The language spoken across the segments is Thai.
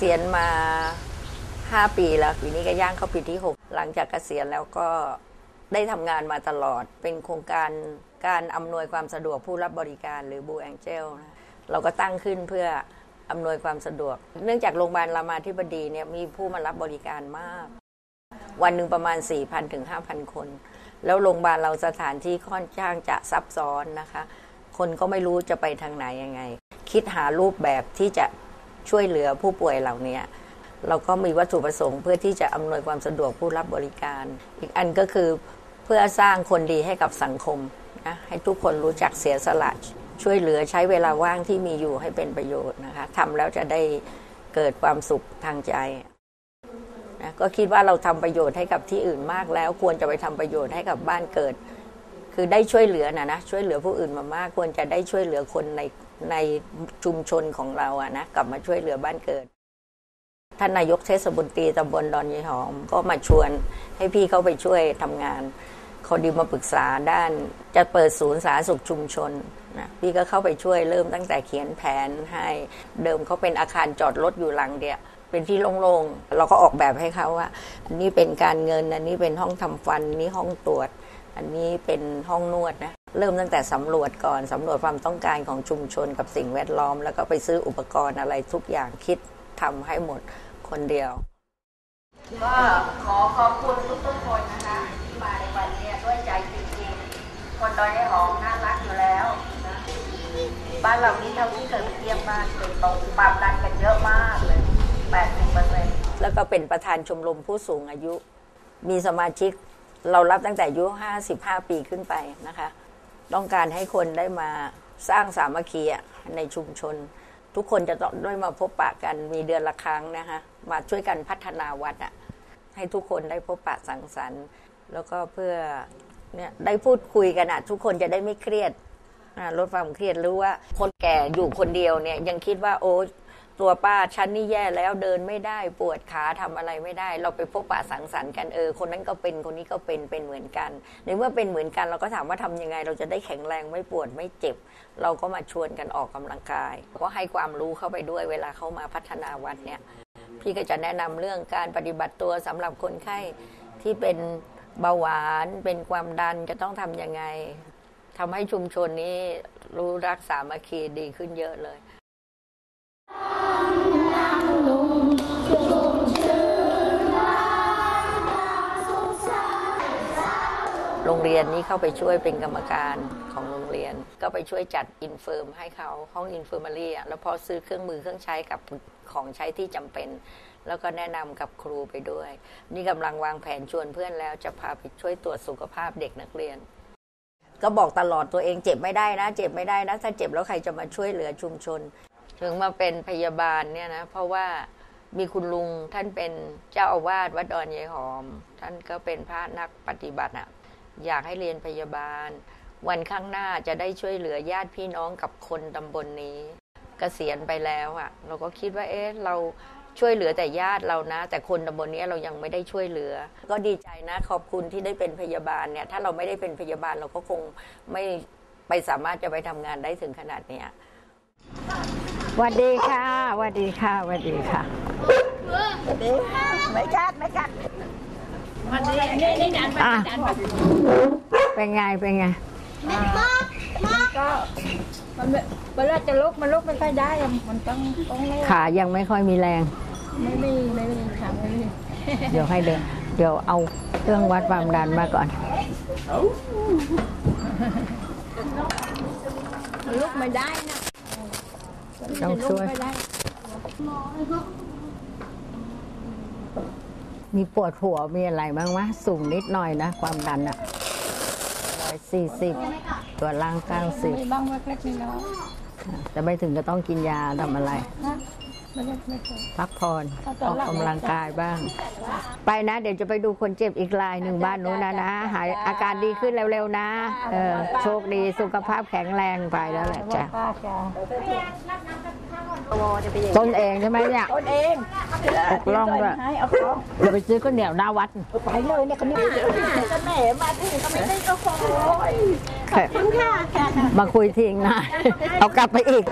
ษียณมา 5 ปีแล้วปีนี้ก็ย่างเข้าปีที่ 6 หลังจากเกษียณแล้วก็ได้ทำงานมาตลอด เป็นโครงการการอำนวยความสะดวกผู้รับบริการหรือบูแองเจลนะเราก็ตั้งขึ้นเพื่ออำนวยความสะดวก เนื่องจากโรงพยาบาลรามาธิบดีเนี่ยมีผู้มารับบริการมาก วันหนึ่งประมาณ 4,000ถึง5,000 คน แล้วโรงพยาบาลเราสถานที่ค่อนข้างจะซับซ้อนนะคะ คนก็ไม่รู้จะไปทางไหนยังไง คิดหารูปแบบที่จะ ช่วยเหลือผู้ป่วยเหล่านี้เราก็มีวัตถุประสงค์เพื่อที่จะอำนวยความสะดวกผู้รับบริการ อีกอันก็คือเพื่อสร้างคนดีให้กับสังคมนะให้ทุกคนรู้จักเสียสละช่วยเหลือใช้เวลาว่างที่มีอยู่ให้เป็นประโยชน์นะคะทำแล้วจะได้เกิดความสุขทางใจนะก็คิดว่าเราทำประโยชน์ให้กับที่อื่นมากแล้ว ควรจะไปทำประโยชน์ให้กับบ้านเกิด คือได้ช่วยเหลือนะนะช่วยเหลือผู้อื่นมามาก ควรจะได้ช่วยเหลือคนใน ในชุมชนของเราอะนะกลับมาช่วยเหลือบ้านเกิด ท่านนายกเทศมนตรีตำบลดอนยายหอม ก็มาชวนให้พี่เขาไปช่วยทำงานเขาดีมาปรึกษาด้านจะเปิดศูนย์สาธารณสุขชุมชนนะพี่ก็เข้าไปช่วยเริ่มตั้งแต่เขียนแผนให้เดิมเขาเป็นอาคารจอดรถอยู่หลังเดียวเป็นที่โล่งๆ เราก็ออกแบบให้เขาว่า อันนี้เป็นการเงิน อันนี้เป็นห้องทำฟันนี้ห้องตรวจ อันนี้เป็นห้องนวดนะ เริ่มตั้งแต่สำรวจก่อนสำรวจความต้องการของชุมชนกับสิ่งแวดล้อม แล้วก็ไปซื้ออุปกรณ์อะไรทุกอย่างคิดทำให้หมดคนเดียว ก็ขอขอบคุณทุกๆคนนะคะที่มาในวันนี้ด้วยใจจริงๆ คนดอยไอ้หอมน่ารักอยู่แล้วนะบ้านเรานี้เท่าที่เคยไปเยี่ยมบ้านเคยตรงความดันกันเยอะมากเลย80เปอร์เซ็นต์แล้วก็เป็นประธานชมรมผู้สูงอายุ มีสมาชิกเรารับตั้งแต่อายุ 55 ปีขึ้นไปนะคะ ต้องการให้คนได้มาสร้างสามัคคีในชุมชน ทุกคนจะต้องได้มาพบปะกันมีเดือนละครั้งนะคะมาช่วยกันพัฒนาวัดอะให้ทุกคนได้พบปะสังสรรค์ แล้วก็เพื่อเนี่ยได้พูดคุยกันอะทุกคนจะได้ไม่เครียดลดความเครียดรู้ว่าคนแก่อยู่คนเดียวเนี่ยยังคิดว่าโอ้ ตัวป้าฉันนี่แย่แล้วเดินไม่ได้ปวดขาทำอะไรไม่ได้ เราไปพบปะสังสรรค์กันเออคนนั้นก็เป็นคนนี้ก็เป็นเป็นเหมือนกันในเมื่อเป็นเหมือนกันเราก็ถามว่าทำยังไง เราจะได้แข็งแรงไม่ปวดไม่เจ็บ เราก็มาชวนกันออกกำลังกาย ก็ให้ความรู้เข้าไปด้วยเวลาเขามาพัฒนาวัดเนี่ยพี่ก็จะแนะนำเรื่องการปฏิบัติตัวสำหรับคนไข้ที่เป็นเบาหวานเป็นความดันจะต้องทำยังไงทำให้ชุมชนนี้รู้รักสามัคคีดีขึ้นเยอะเลย เรียนนี้เข้าไปช่วยเป็นกรรมการของโรงเรียน ก็ไปช่วยจัดอินเฟิร์มให้เขาห้องอินเฟิร์มารี่แล้วพอซื้อเครื่องมือเครื่องใช้กับของใช้ที่จำเป็น แล้วก็แนะนำกับครูไปด้วย นี่กำลังวางแผนชวนเพื่อนแล้วจะพาไปช่วยตรวจสุขภาพเด็กนักเรียน ก็บอกตลอดตัวเองเจ็บไม่ได้นะ เจ็บไม่ได้นะ ถ้าเจ็บแล้วใครจะมาช่วยเหลือชุมชน ถึงมาเป็นพยาบาลเนี่ยนะเพราะว่ามีคุณลุงท่านเป็นเจ้าอาวาสวัดดอนยายหอม ท่านก็เป็นพระนักปฏิบัติอะ อยากให้เรียนพยาบาล วันข้างหน้าจะได้ช่วยเหลือญาติพี่น้องกับคนตำบลนนี้กเกษียณไปแล้วอะ เราก็คิดว่าเอ๊ะเราช่วยเหลือแต่ญาติเรานะ แต่คนตำบลนี้เรายังไม่ได้ช่วยเหลือ ก็ดีใจนะขอบคุณที่ได้เป็นพยาบาลเนี่ยถ้าเราไม่ได้เป็นพยาบาลเราก็คงไม่ไปสามารถจะไปทำงานได้ถึงขนาดเนี้ยสวัสดีค่ะสวัสดีค่ะสวัสดีค่ะไม่กัดไม่กัด อะเป็นไง เป็นไง ก็มันเวลาจะลุกมันลุกไม่ค่อยได้อะมันต้องต้องไม่ขายังไม่ค่อยมีแรง ไม่มีไม่มีค่ะไม่มีเดี๋ยวให้เดินเดี๋ยวเอาเครื่องวัดความดันมาก่อน ลุกไม่ได้นะต้องช่วย มีปวดหัวมีอะไรบ้างวะสูงนิดหน่อยนะ ความดันอะร้อยสี่สิบตัวล่างเก้าสิบมีบ้างเล็กๆน้อยแต่ไม่ถึงก็ต้องกินยาทำอะไรไพักผ่อนออกกำลังกายบ้าง ไปนะ เดี๋ยวจะไปดูคนเจ็บอีกรายหนึ่งบ้านนู้นนะนะ หายอาการดีขึ้นเร็วๆนะโชคดีสุขภาพแข็งแรงไปแล้วแหละจ้ะ ป้าจ้าต้นเองใช่ไหมเนี่ยคนเองตกล่องด้วย ให้เอาของเดี๋ยวไปซื้อข้าวเหนียวหน้าวัด ไปเลยเนี่ยคนนี้จะแหนมาที่ก็ไม่ได้ก็ขอมาคุยทิ้งนะ เอากลับไปอีก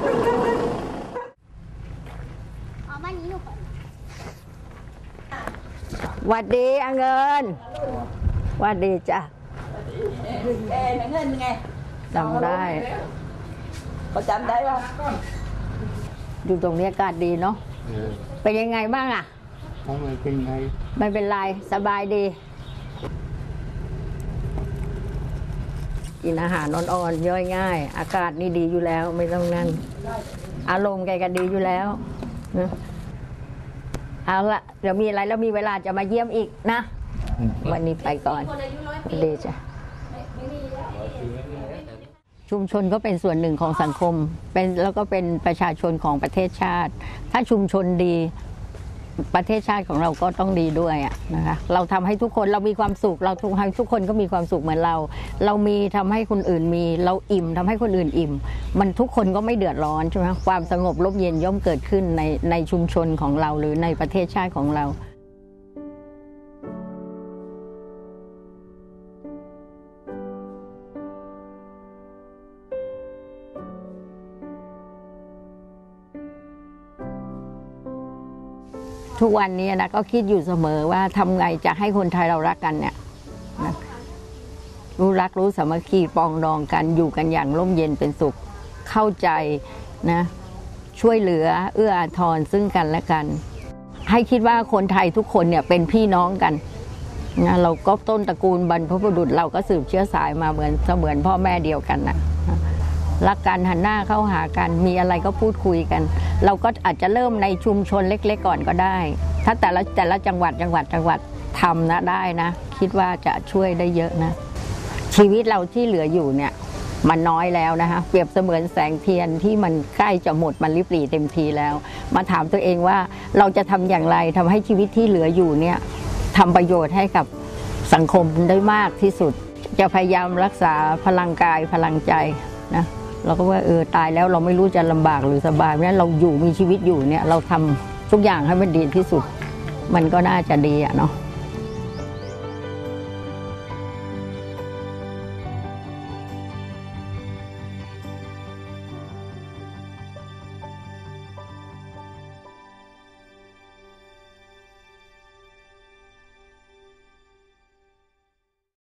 หวัดดีอาเงินหวัดดีจ้ะแกเงินไงจำได้เขาจำได้ว่า อยู่ตรงนี้อากาศดีเนาะเออเป็นยังไงบ้างอะทำไมเป็นไงไม่เป็นไร สบายดี กินอาหารอ่อนๆย่อยง่าย อากาศนี่ดีอยู่แล้วไม่ต้องนั่น อารมณ์แกก็ดีอยู่แล้วนะเอาละเดี๋ยวมีอะไรแล้วมีเวลาจะมาเยี่ยมอีกนะ วันนี้ไปก่อนดีจ้ะ ชุมชนก็เป็นส่วนหนึ่งของสังคม เป็นแล้วก็เป็นประชาชนของประเทศชาติ ถ้าชุมชนดีประเทศชาติของเราก็ต้องดีด้วยอะนะคะเราทำให้ทุกคนเรามีความสุข เราทุกให้ทุกคนก็มีความสุขเหมือนเรา เรามีทำให้คนอื่นมี เราอิ่มทำให้คนอื่นอิ่ม มันทุกคนก็ไม่เดือดร้อนใช่ไหมความสงบร่มเย็นย่อมเกิดขึ้นในในชุมชนของเราหรือในประเทศชาติของเรา ทุกวันนี้นะก็คิดอยู่เสมอว่าทำไงจะให้คนไทยเรารักกันเนี่ยนะรู้รักรู้สามัคคีปองดองกันอยู่กันอย่างร่มเย็นเป็นสุขเข้าใจนะช่วยเหลือเอื้ออาทรซึ่งกันและกัน ให้คิดว่าคนไทยทุกคนเนี่ยเป็นพี่น้องกันนะเราก็ต้นตระกูลบรรพบุรุษเราก็สืบเชื้อสายมาเหมือนเสมือนพ่อแม่เดียวกันนะ รักกันหันหน้าเข้าหากัน มีอะไรก็พูดคุยกัน เราก็อาจจะเริ่มในชุมชนเล็ก ๆ ก่อนก็ได้ ถ้าแต่ละแต่ละจังหวัดจังหวัดจังหวัดทำนะได้นะ คิดว่าจะช่วยได้เยอะนะ ชีวิตเราที่เหลืออยู่เนี่ยมันน้อยแล้วนะคะเปรียบเสมือนแสงเทียนที่มันใกล้จะหมดมันริบหรี่เต็มทีแล้ว มาถามตัวเองว่าเราจะทำอย่างไรทำให้ชีวิตที่เหลืออยู่เนี่ยทำประโยชน์ให้กับสังคมได้มากที่สุด จะพยายามรักษาพลังกายพลังใจนะ เราก็ว่าเออตายแล้วเราไม่รู้จะลำบากหรือสบายเพราะฉะนั้นเราอยู่มีชีวิตอยู่เนี่ยเราทำทุกอย่างให้มันดีที่สุด มันก็น่าจะดีอะเนาะ